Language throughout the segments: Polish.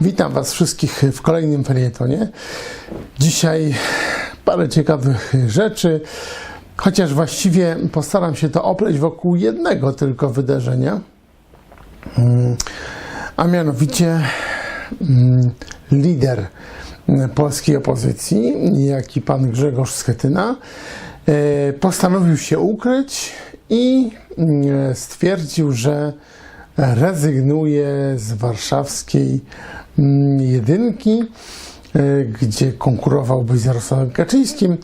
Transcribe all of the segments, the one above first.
Witam Was wszystkich w kolejnym felietonie. Dzisiaj parę ciekawych rzeczy, chociaż właściwie postaram się to opleść wokół jednego tylko wydarzenia, Mm, a mianowicie mm, lider polskiej opozycji, jaki pan Grzegorz Schetyna, e, postanowił się ukryć i mm, stwierdził, że rezygnuje z warszawskiej jedynki, e, gdzie konkurowałby z Jarosławem Kaczyńskim,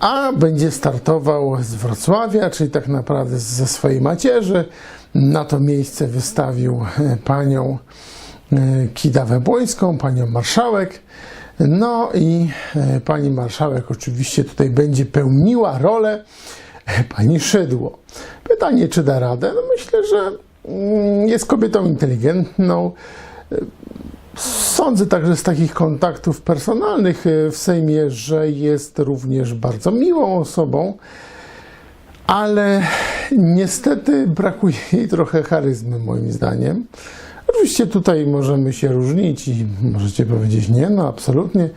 a będzie startował z Wrocławia, czyli tak naprawdę ze swojej macierzy. Na to miejsce wystawił e, panią e, Kidawę Błońską, panią marszałek. No i pani marszałek oczywiście tutaj będzie pełniła rolę pani Szydło. Pytanie, czy da radę? No myślę, że mm, jest kobietą inteligentną. Sądzę także z takich kontaktów personalnych w Sejmie, że jest również bardzo miłą osobą, ale niestety brakuje jej trochę charyzmy, moim zdaniem. Oczywiście tutaj możemy się różnić i możecie powiedzieć nie, no absolutnie.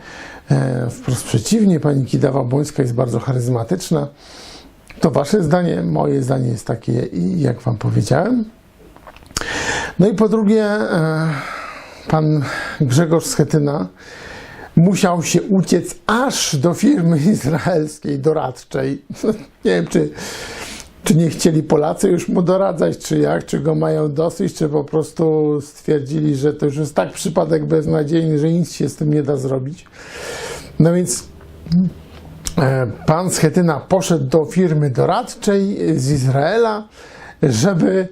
E, Wprost przeciwnie, pani Kidawa Błońska jest bardzo charyzmatyczna. To wasze zdanie, moje zdanie jest takie, jak wam powiedziałem. No i po drugie, e, pan Grzegorz Schetyna musiał się uciec aż do firmy izraelskiej doradczej. Nie wiem, czy, czy nie chcieli Polacy już mu doradzać, czy jak, czy go mają dosyć, czy po prostu stwierdzili, że to już jest tak przypadek beznadziejny, że nic się z tym nie da zrobić. No więc e, pan Schetyna poszedł do firmy doradczej z Izraela, żeby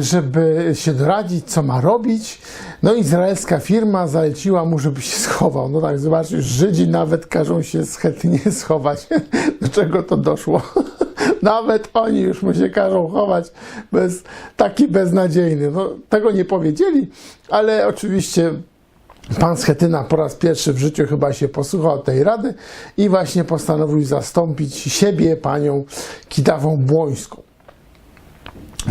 żeby się doradzić, co ma robić. No izraelska firma zaleciła mu, żeby się schował. No tak, zobaczcie, Żydzi nawet każą się schetnie schować. Do czego to doszło? Nawet oni już mu się każą chować. Bez, taki beznadziejny. No, tego nie powiedzieli, ale oczywiście Pan Schetyna po raz pierwszy w życiu chyba się posłuchał tej rady i właśnie postanowił zastąpić siebie panią Kidawą Błońską.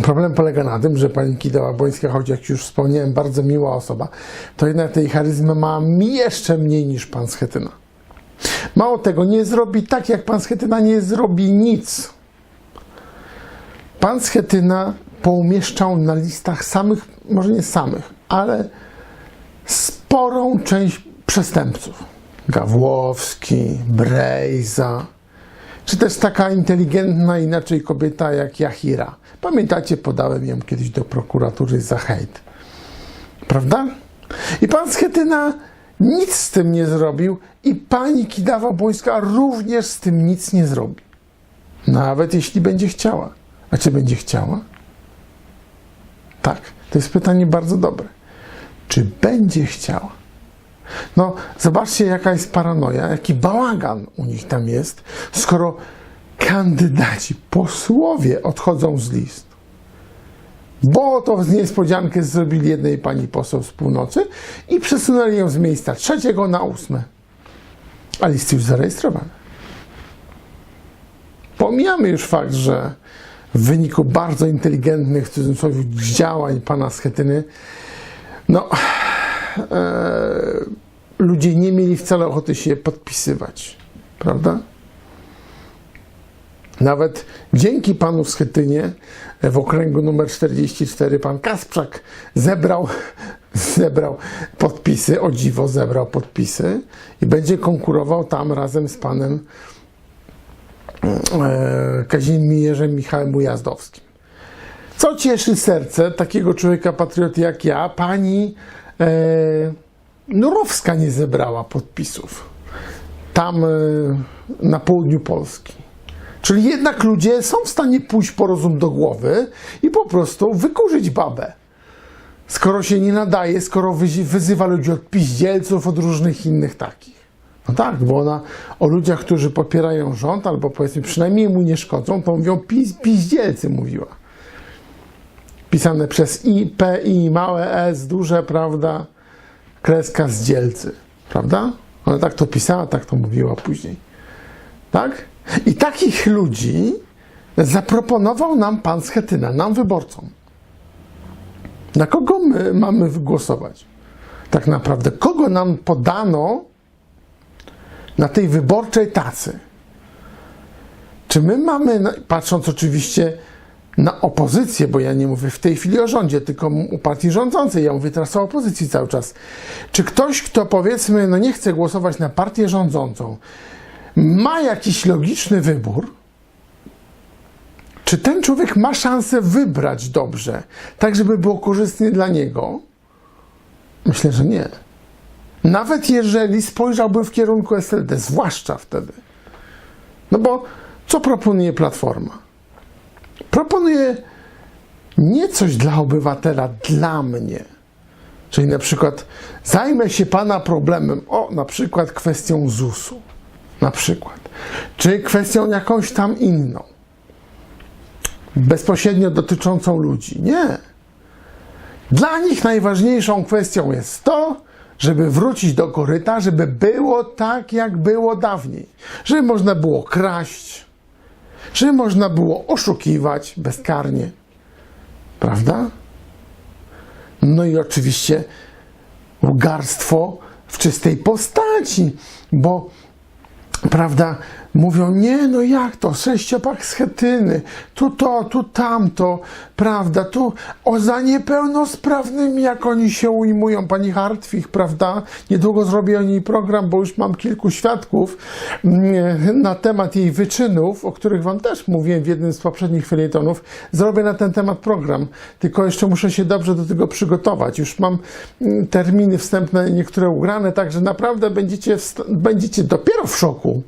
Problem polega na tym, że pani Kideła Bońska, choć jak już wspomniałem, bardzo miła osoba, to jednak tej charyzmy ma jeszcze mniej niż pan Schetyna. Mało tego, nie zrobi tak, jak pan Schetyna nie zrobi nic. Pan Schetyna poumieszczał na listach samych, może nie samych, ale sporą część przestępców. Gawłowski, Brejza, czy też taka inteligentna inaczej kobieta jak Jahira. Pamiętacie, podałem ją kiedyś do prokuratury za hejt. Prawda? I pan Schetyna nic z tym nie zrobił i pani Kidawa Błońska również z tym nic nie zrobi. Nawet jeśli będzie chciała. A czy będzie chciała? Tak, to jest pytanie bardzo dobre. Czy będzie chciała? No, zobaczcie, jaka jest paranoja, jaki bałagan u nich tam jest, skoro kandydaci, posłowie odchodzą z list. Bo to z niespodziankę zrobili jednej pani poseł z północy i przesunęli ją z miejsca trzeciego na ósme. A listy już zarejestrowane. Pomijamy już fakt, że w wyniku bardzo inteligentnych w cudzysłowie działań pana Schetyny, no, ludzie nie mieli wcale ochoty się podpisywać, prawda? Nawet dzięki panu Schetynie w okręgu numer 44 pan Kasprzak zebrał, zebrał podpisy, o dziwo zebrał podpisy i będzie konkurował tam razem z panem e, Kazimierzem Michałem Ujazdowskim. Co cieszy serce takiego człowieka patrioty jak ja, pani e, Nurowska nie zebrała podpisów tam e, na południu Polski. Czyli jednak ludzie są w stanie pójść po rozum do głowy i po prostu wykurzyć babę. Skoro się nie nadaje, skoro wyzywa ludzi od piździelców, od różnych innych takich. No tak, bo ona o ludziach, którzy popierają rząd, albo powiedzmy przynajmniej mu nie szkodzą, to mówią piz, mówiła. Pisane przez I, P, I, małe S, duże, prawda, kreska z dzielcy, prawda? Ona tak to pisała, tak to mówiła później. Tak? I takich ludzi zaproponował nam pan Schetyna, nam wyborcom. Na kogo my mamy głosować? tak naprawdę, kogo nam podano na tej wyborczej tacy. Czy my mamy, na- patrząc oczywiście na opozycję, bo ja nie mówię w tej chwili o rządzie, tylko o partii rządzącej, ja mówię teraz o opozycji cały czas. Czy ktoś, kto powiedzmy, no nie chce głosować na partię rządzącą, ma jakiś logiczny wybór, czy ten człowiek ma szansę wybrać dobrze, tak żeby było korzystnie dla niego? Myślę, że nie. Nawet jeżeli spojrzałby w kierunku SLD, zwłaszcza wtedy. No bo co proponuje Platforma? Proponuje nie coś dla obywatela, dla mnie. Czyli na przykład zajmę się Pana problemem, o na przykład kwestią ZUS-u, na przykład, czy kwestią jakąś tam inną, bezpośrednio dotyczącą ludzi. Nie. Dla nich najważniejszą kwestią jest to, żeby wrócić do koryta, żeby było tak, jak było dawniej. Żeby można było kraść, żeby można było oszukiwać bezkarnie. Prawda? No i oczywiście łgarstwo w czystej postaci, bo prawda, mówią, nie, no jak to, sześciopak schetyny, tu to, tu tamto, prawda, tu o za jak oni się ujmują, pani Hartwig, prawda, niedługo zrobię o niej program, bo już mam kilku świadków mm, na temat jej wyczynów, o których wam też mówiłem w jednym z poprzednich felietonów, zrobię na ten temat program, tylko jeszcze muszę się dobrze do tego przygotować, już mam mm, terminy wstępne niektóre ugrane, także naprawdę będziecie, będziecie dopiero w szoku,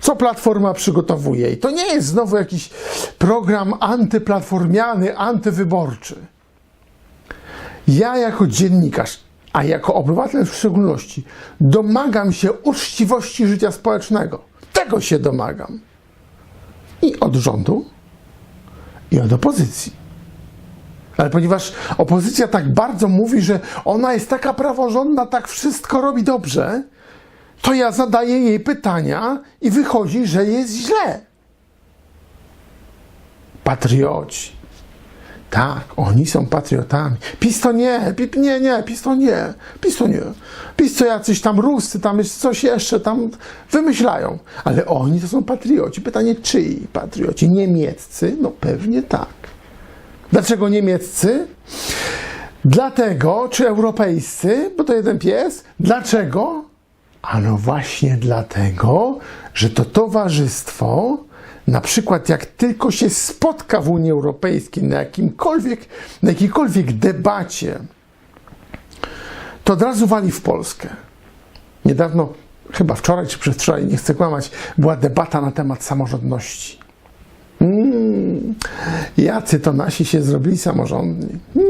co Platforma przygotowuje. I to nie jest znowu jakiś program antyplatformiany, antywyborczy. Ja jako dziennikarz, a jako obywatel w szczególności, domagam się uczciwości życia społecznego. Tego się domagam. I od rządu, i od opozycji. Ale ponieważ opozycja tak bardzo mówi, że ona jest taka praworządna, tak wszystko robi dobrze, to ja zadaję jej pytania i wychodzi, że jest źle. Patrioci. Tak, oni są patriotami. PiS to nie, pi- nie, nie, PiS to nie, PiS to nie. PiS to jacyś tam Ruscy, tam jest coś jeszcze, tam wymyślają. Ale oni to są patrioci. Pytanie, czyj patrioci? Niemieccy? No pewnie tak. Dlaczego niemieccy? Dlatego, czy europejscy, bo to jeden pies. Dlaczego? Ano właśnie dlatego, że to towarzystwo, na przykład jak tylko się spotka w Unii Europejskiej na jakimkolwiek, na jakiejkolwiek debacie, to od razu wali w Polskę. Niedawno, chyba wczoraj czy przedwczoraj, nie chcę kłamać, była debata na temat samorządności. Mm, jacy to nasi się zrobili samorządni. Mm.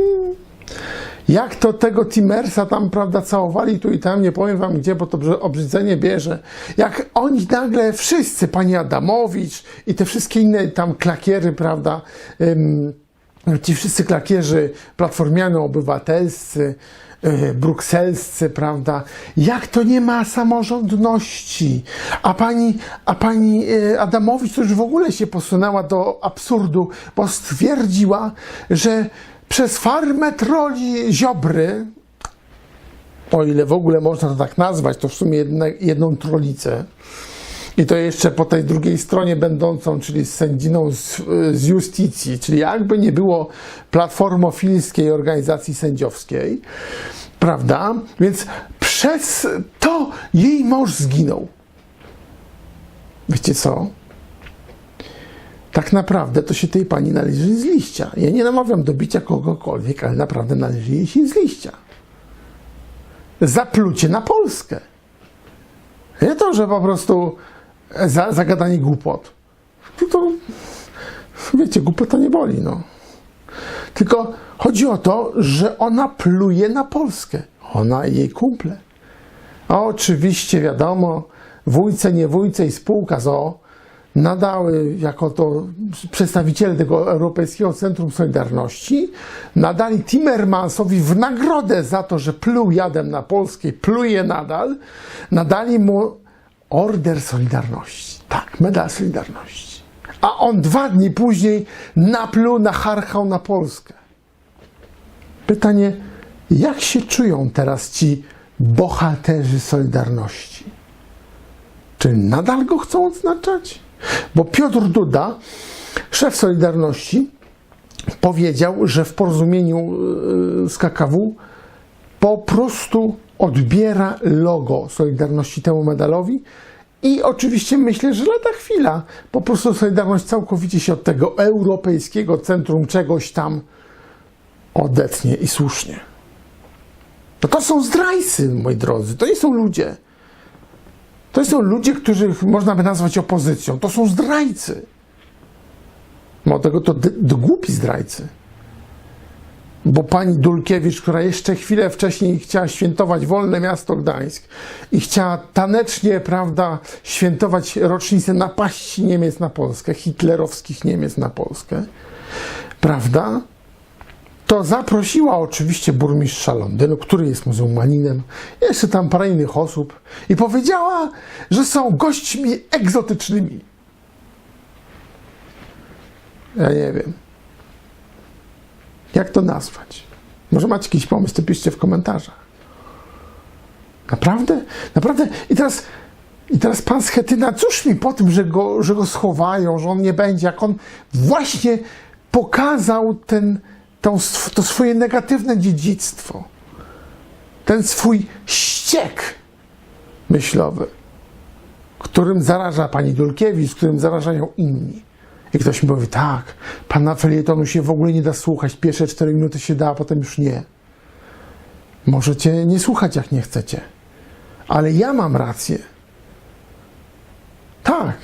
Jak to tego Timmersa tam, prawda, całowali tu i tam, nie powiem wam gdzie, bo to obrzydzenie bierze. Jak oni nagle wszyscy, pani Adamowicz i te wszystkie inne tam klakiery, prawda, ym, ci wszyscy klakierzy platformiano-obywatelscy, yy, brukselscy, prawda, jak to nie ma samorządności. A pani, a pani yy, Adamowicz już w ogóle się posunęła do absurdu, bo stwierdziła, że przez farmę troli Ziobry, o ile w ogóle można to tak nazwać, to w sumie jedną trolicę, i to jeszcze po tej drugiej stronie będącą, czyli z sędziną z, z justicji, czyli jakby nie było platformofilskiej organizacji sędziowskiej, prawda? Więc przez to jej mąż zginął. Wiecie co? Tak naprawdę to się tej pani należy z liścia. Ja nie namawiam do bicia kogokolwiek, ale naprawdę należy jej się z liścia. Zaplucie na Polskę. Nie to, że po prostu za, zagadanie głupot. Tylko, wiecie, głupota nie boli, no. Tylko chodzi o to, że ona pluje na Polskę. Ona i jej kumple. A oczywiście, wiadomo, wójce, nie wójce i spółka ZO nadały, jako to przedstawiciele tego Europejskiego Centrum Solidarności, nadali Timmermansowi w nagrodę za to, że pluł jadem na Polskę, pluje nadal, nadali mu Order Solidarności. Tak, medal Solidarności. A on dwa dni później napluł, nacharchał na Polskę. Pytanie, Jak się czują teraz ci bohaterzy Solidarności? Czy nadal go chcą odznaczać? Bo Piotr Duda, szef Solidarności, powiedział, że w porozumieniu yy, z KKW po prostu odbiera logo Solidarności temu medalowi i oczywiście myślę, że lada chwila. Po prostu Solidarność całkowicie się od tego europejskiego centrum czegoś tam odetnie i słusznie. No to są zdrajcy, moi drodzy, to nie są ludzie. To są ludzie, których można by nazwać opozycją. To są zdrajcy. Mało tego, to głupi zdrajcy. Bo pani Dulkiewicz, która jeszcze chwilę wcześniej chciała świętować wolne miasto Gdańsk i chciała tanecznie, prawda, świętować rocznicę napaści Niemiec na Polskę, hitlerowskich Niemiec na Polskę, prawda, to zaprosiła oczywiście burmistrza Londynu, który jest muzułmaninem, jeszcze tam parę innych osób i powiedziała, że są gośćmi egzotycznymi. Ja nie wiem. Jak to nazwać? Może macie jakiś pomysł, to piszcie w komentarzach. Naprawdę? Naprawdę? I teraz, i teraz pan Schetyna, cóż mi po tym, że go, że go schowają, że on nie będzie, jak on właśnie pokazał ten, tą, to swoje negatywne dziedzictwo, ten swój ściek myślowy, którym zaraża pani Dulkiewicz, którym zarażają inni. I ktoś mi mówi, tak, pana felietonu się w ogóle nie da słuchać, pierwsze 4 minuty się da, a potem już nie. Możecie nie słuchać, jak nie chcecie. Ale ja mam rację. Tak.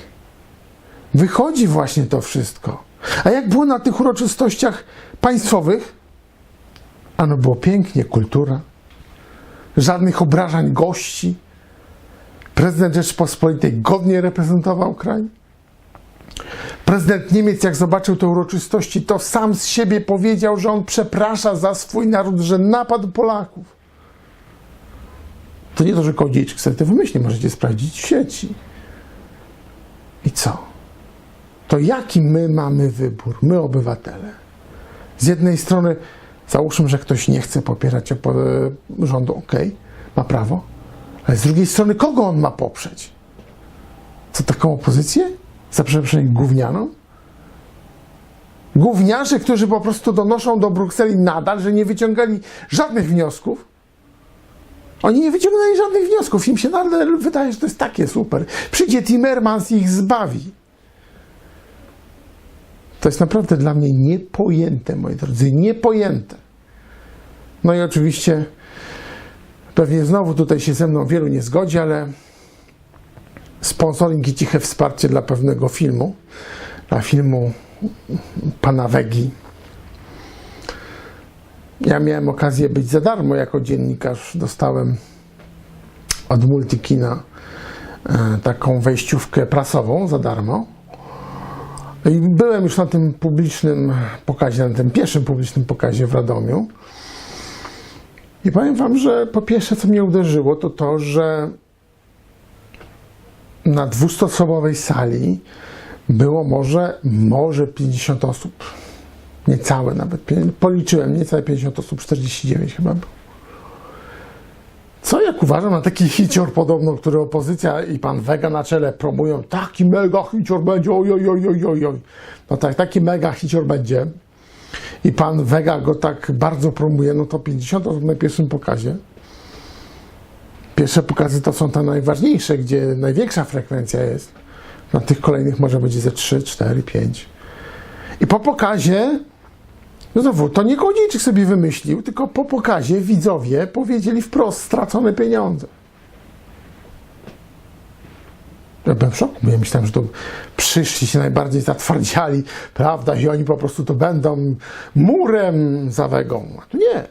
Wychodzi właśnie to wszystko. A jak było na tych uroczystościach państwowych? Ano było pięknie, kultura. Żadnych obrażań gości. Prezydent Rzeczpospolitej godnie reprezentował kraj. Prezydent Niemiec, jak zobaczył te uroczystości, to sam z siebie powiedział, że on przeprasza za swój naród, że napadł Polaków. To nie to, że Kołodziejczyk sobie to wymyśli, możecie sprawdzić w sieci. I co? To jaki my mamy wybór, my obywatele? Z jednej strony, załóżmy, że ktoś nie chce popierać rządu, ok, ma prawo, ale z drugiej strony, kogo on ma poprzeć? Co taką opozycję? Za przeproszeniem gównianą? Gówniarze, którzy po prostu donoszą do Brukseli nadal, że nie wyciągali żadnych wniosków. Oni nie wyciągnęli żadnych wniosków. Im się nadal wydaje, że to jest takie super. Przyjdzie Timmermans i ich zbawi. To jest naprawdę dla mnie niepojęte, moi drodzy, niepojęte. No i oczywiście pewnie znowu tutaj się ze mną wielu nie zgodzi, ale sponsoring i ciche wsparcie dla pewnego filmu, dla filmu pana Wegi. Ja miałem okazję być za darmo jako dziennikarz. Dostałem od Multikina e, taką wejściówkę prasową za darmo. I byłem już na tym publicznym pokazie, na tym pierwszym publicznym pokazie w Radomiu. I powiem wam, że po pierwsze, co mnie uderzyło, to to, że na 200-osobowej sali było może, może 50 osób. Niecałe nawet. Policzyłem, niecałe 50 osób, 49 chyba było. Co jak uważam na taki hicior podobno, który opozycja i pan Wega na czele promują, taki mega hicior będzie, oj, oj, oj, oj. No tak, taki mega hicior będzie i pan Wega go tak bardzo promuje, no to 50 osób na pierwszym pokazie. Pierwsze pokazy to są te najważniejsze, gdzie największa frekwencja jest. Na tych kolejnych może być ze 3, 4, 5. I po pokazie, no znowu, to nie Kołodziejczyk sobie wymyślił, tylko po pokazie widzowie powiedzieli wprost, stracone pieniądze. Ja byłem w szoku, bo ja myślałem, że to przyszli się najbardziej zatwardziali, prawda, i oni po prostu to będą murem zawegą. A tu nie.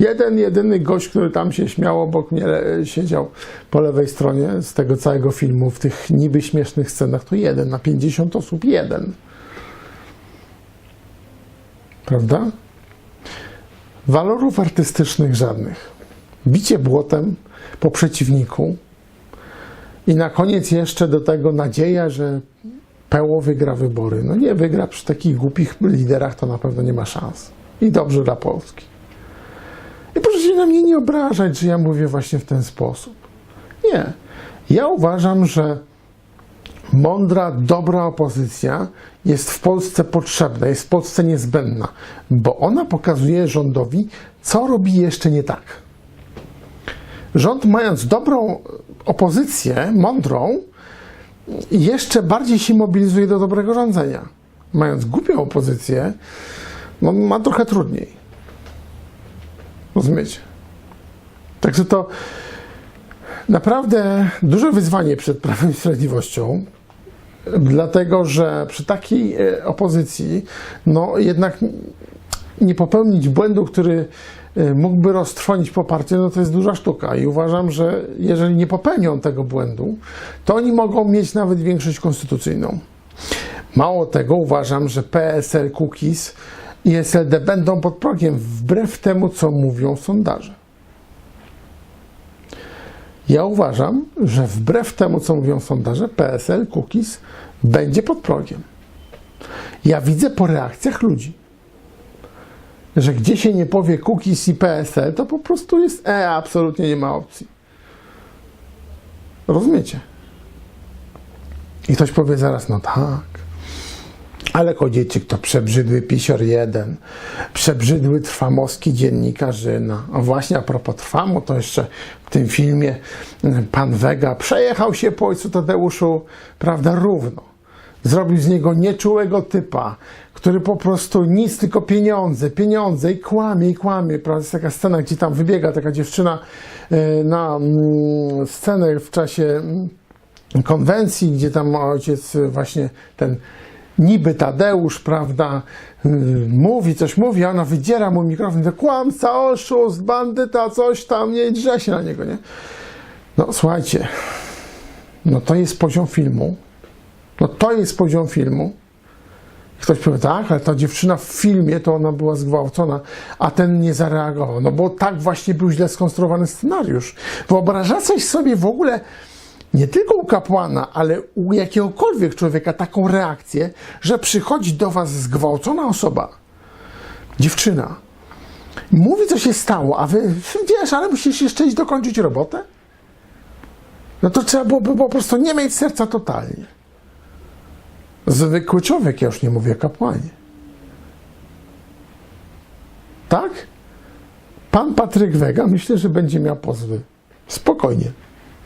Jeden, jedyny gość, który tam się śmiał obok mnie, siedział po lewej stronie z tego całego filmu, w tych niby śmiesznych scenach, to jeden na 50 osób, jeden. Prawda? Walorów artystycznych żadnych. Bicie błotem po przeciwniku i na koniec jeszcze do tego nadzieja, że PO wygra wybory. No nie wygra przy takich głupich liderach, to na pewno nie ma szans. I dobrze dla Polski. I na mnie nie obrażać, że ja mówię właśnie w ten sposób. Nie. Ja uważam, że mądra, dobra opozycja jest w Polsce potrzebna, jest w Polsce niezbędna, bo ona pokazuje rządowi, co robi jeszcze nie tak. Rząd, mając dobrą opozycję, mądrą, jeszcze bardziej się mobilizuje do dobrego rządzenia. Mając głupią opozycję, no, ma trochę trudniej. Rozumiecie? Także to naprawdę duże wyzwanie przed Prawem i Sprawiedliwością, dlatego że przy takiej e, opozycji, no jednak nie popełnić błędu, który e, mógłby roztrwonić poparcie, no to jest duża sztuka. I uważam, że jeżeli nie popełnią tego błędu, to oni mogą mieć nawet większość konstytucyjną. Mało tego, uważam, że PSL, Kukiz i SLD będą pod progiem, wbrew temu, co mówią sondaże. Ja uważam, że wbrew temu, co mówią sondaże, PSL, Kukiz będzie pod progiem. Ja widzę po reakcjach ludzi, że gdzie się nie powie Kukiz i PSL, to po prostu jest e, absolutnie nie ma opcji. Rozumiecie? I ktoś powie zaraz, no tak, ale Kodziecik to przebrzydły pisior jeden, przebrzydły trwamowski dziennikarzyna. A właśnie a propos trwamu, to jeszcze w tym filmie mm, pan Wega przejechał się po ojcu Tadeuszu, prawda, równo. Zrobił z niego nieczułego typa, który po prostu nic, tylko pieniądze, pieniądze i kłamie, i kłamie. Prawda? Jest taka scena, gdzie tam wybiega taka dziewczyna e, na mm, scenę w czasie mm, konwencji, gdzie tam ojciec właśnie ten niby Tadeusz, prawda, yy, mówi, coś mówi, a ona wydziera mu mikrofon, to kłamca, oszust, bandyta, coś tam, nie drze się na niego, nie? No słuchajcie, no to jest poziom filmu, no to jest poziom filmu. Ktoś powie, tak, ale ta dziewczyna w filmie to ona była zgwałcona, a ten nie zareagował. No bo tak właśnie był źle skonstruowany scenariusz. Wyobrażacie sobie w ogóle nie tylko u kapłana, ale u jakiegokolwiek człowieka taką reakcję, że przychodzi do was zgwałcona osoba, dziewczyna, mówi, co się stało, a wy wiesz, ale musisz jeszcze iść dokończyć robotę? No to trzeba byłoby po prostu nie mieć serca totalnie. Zwykły człowiek, ja już nie mówię kapłanie. Tak? Pan Patryk Wega myślę, że będzie miał pozwy. Spokojnie.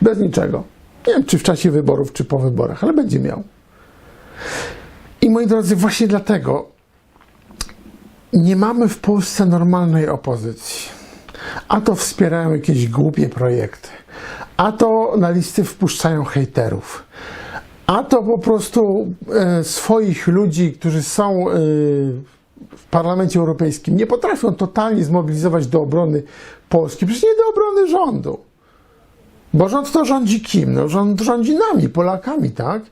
Bez niczego. Nie wiem, czy w czasie wyborów, czy po wyborach, ale będzie miał. I moi drodzy, właśnie dlatego nie mamy w Polsce normalnej opozycji. A to wspierają jakieś głupie projekty, a to na listy wpuszczają hejterów, a to po prostu e, swoich ludzi, którzy są e, w Parlamencie Europejskim, nie potrafią totalnie zmobilizować do obrony Polski, przecież nie do obrony rządu. Bo rząd to rządzi kim? No, rząd rządzi nami, Polakami, tak?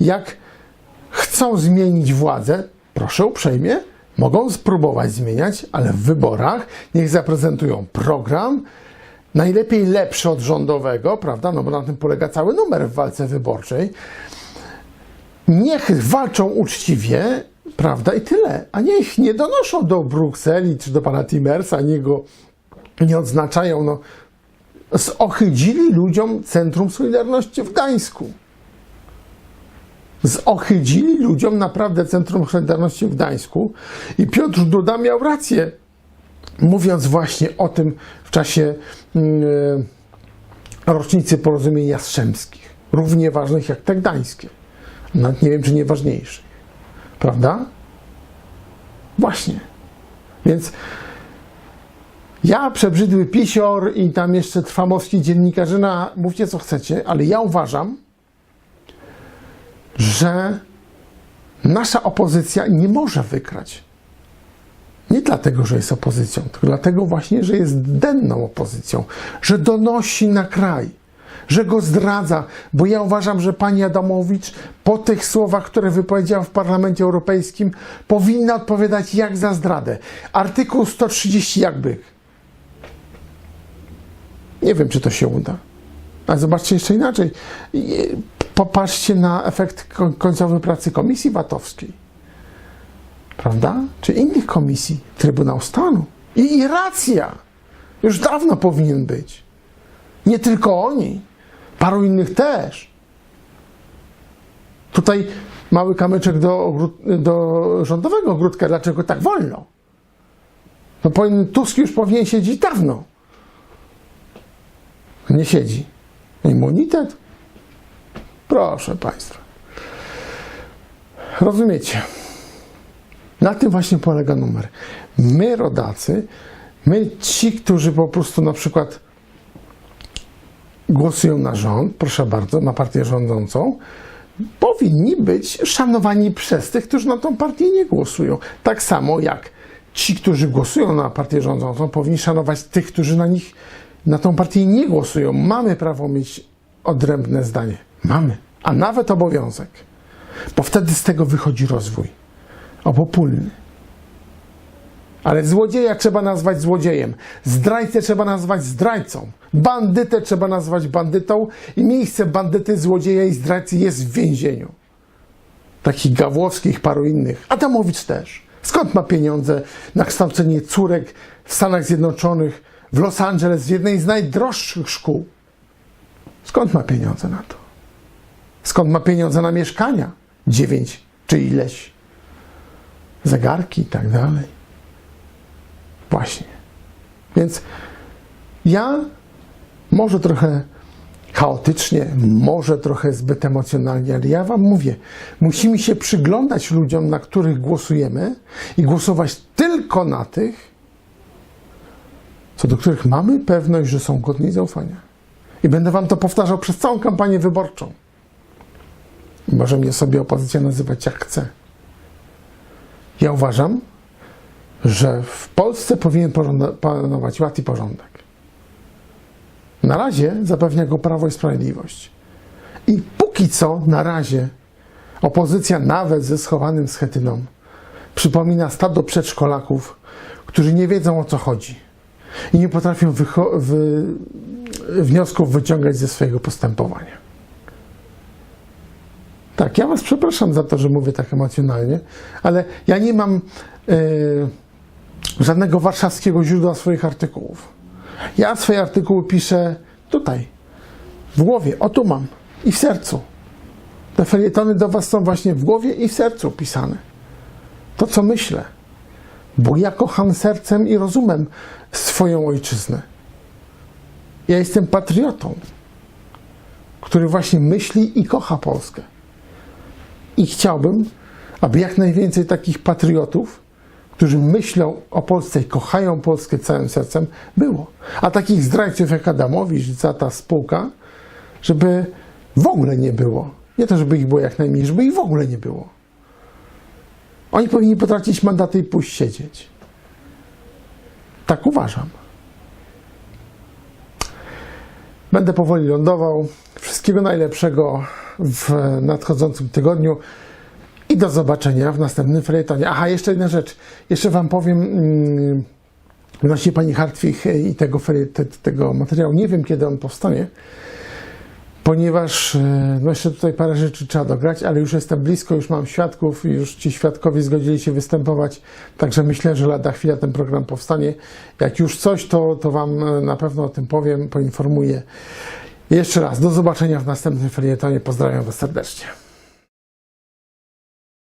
Jak chcą zmienić władzę, proszę uprzejmie, mogą spróbować zmieniać, ale w wyborach niech zaprezentują program, najlepiej lepszy od rządowego, prawda? No bo na tym polega cały numer w walce wyborczej. Niech walczą uczciwie, prawda? I tyle. A niech nie donoszą do Brukseli czy do pana Timmersa, nie go nie odznaczają, no zohydzili ludziom Centrum Solidarności w Gdańsku. Zohydzili ludziom naprawdę Centrum Solidarności w Gdańsku i Piotr Duda miał rację, mówiąc właśnie o tym w czasie yy, rocznicy porozumień jastrzębskich, równie ważnych jak te gdańskie. Nawet nie wiem, czy nie ważniejszych. Prawda? Właśnie. Więc ja, przebrzydły pisior i tam jeszcze trwamowski dziennikarzyna, mówcie co chcecie, ale ja uważam, że nasza opozycja nie może wygrać. Nie dlatego, że jest opozycją, tylko dlatego właśnie, że jest denną opozycją, że donosi na kraj, że go zdradza, bo ja uważam, że pani Adamowicz po tych słowach, które wypowiedziała w Parlamencie Europejskim, powinna odpowiadać jak za zdradę. Artykuł 130 jakby. Nie wiem, czy to się uda. Ale zobaczcie jeszcze inaczej. Popatrzcie na efekt końcowy pracy Komisji VAT-owskiej. Prawda? Czy innych komisji. Trybunał Stanu. I, i racja. Już dawno powinien być. Nie tylko oni, paru innych też. Tutaj mały kamyczek do, do rządowego ogródka. Dlaczego tak wolno? No Tusk już powinien siedzieć dawno. Nie siedzi. Immunitet? Proszę Państwa. Rozumiecie? Na tym właśnie polega numer. My, rodacy, my, ci, którzy po prostu na przykład głosują na rząd, proszę bardzo, na partię rządzącą, powinni być szanowani przez tych, którzy na tą partię nie głosują. Tak samo jak ci, którzy głosują na partię rządzącą, powinni szanować tych, którzy na nich, na tą partię nie głosują. Mamy prawo mieć odrębne zdanie. Mamy. A nawet obowiązek. Bo wtedy z tego wychodzi rozwój. Obopólny. Ale złodzieja trzeba nazwać złodziejem. Zdrajcę trzeba nazwać zdrajcą. Bandytę trzeba nazwać bandytą. I miejsce bandyty, złodzieja i zdrajcy jest w więzieniu. Takich Gawłowskich, paru innych. Adamowicz też. Skąd ma pieniądze na kształcenie córek w Stanach Zjednoczonych, w Los Angeles, w jednej z najdroższych szkół? Skąd ma pieniądze na to? Skąd ma pieniądze na mieszkania? Dziewięć czy ileś? Zegarki i tak dalej. Właśnie. Więc ja może trochę chaotycznie, może trochę zbyt emocjonalnie, ale ja Wam mówię, musimy się przyglądać ludziom, na których głosujemy i głosować tylko na tych, co do których mamy pewność, że są godni zaufania. I będę Wam to powtarzał przez całą kampanię wyborczą. Może mnie sobie opozycja nazywać jak chce. Ja uważam, że w Polsce powinien panować ład i porządek. Na razie zapewnia go Prawo i Sprawiedliwość. I póki co, na razie, opozycja nawet ze schowanym schetyną przypomina stado przedszkolaków, którzy nie wiedzą o co chodzi i nie potrafią wy- wniosków wyciągać ze swojego postępowania. Tak, ja Was przepraszam za to, że mówię tak emocjonalnie, ale ja nie mam e, żadnego warszawskiego źródła swoich artykułów. Ja swoje artykuły piszę tutaj, w głowie, o tu mam i w sercu. Te felietony do Was są właśnie w głowie i w sercu pisane. To, co myślę, bo ja kocham sercem i rozumem swoją ojczyznę. Ja jestem patriotą, który właśnie myśli i kocha Polskę. I chciałbym, aby jak najwięcej takich patriotów, którzy myślą o Polsce i kochają Polskę całym sercem, było. A takich zdrajców jak Adamowicz, za ta spółka, żeby w ogóle nie było. Nie to, żeby ich było jak najmniej, żeby ich w ogóle nie było. Oni powinni potracić mandaty i pójść siedzieć. Tak uważam. Będę powoli lądował. Wszystkiego najlepszego w nadchodzącym tygodniu i do zobaczenia w następnym felietonie. Aha, jeszcze jedna rzecz. Jeszcze Wam powiem mm, odnośnie Pani Hartwig i tego, tego materiału. Nie wiem, kiedy on powstanie, ponieważ e, no jeszcze tutaj parę rzeczy trzeba dograć, ale już jestem blisko, już mam świadków, już ci świadkowie zgodzili się występować, także myślę, że lada chwila ten program powstanie. Jak już coś, to, to Wam e, na pewno o tym powiem, poinformuję. Jeszcze raz, do zobaczenia w następnym felietonie. Pozdrawiam Was serdecznie.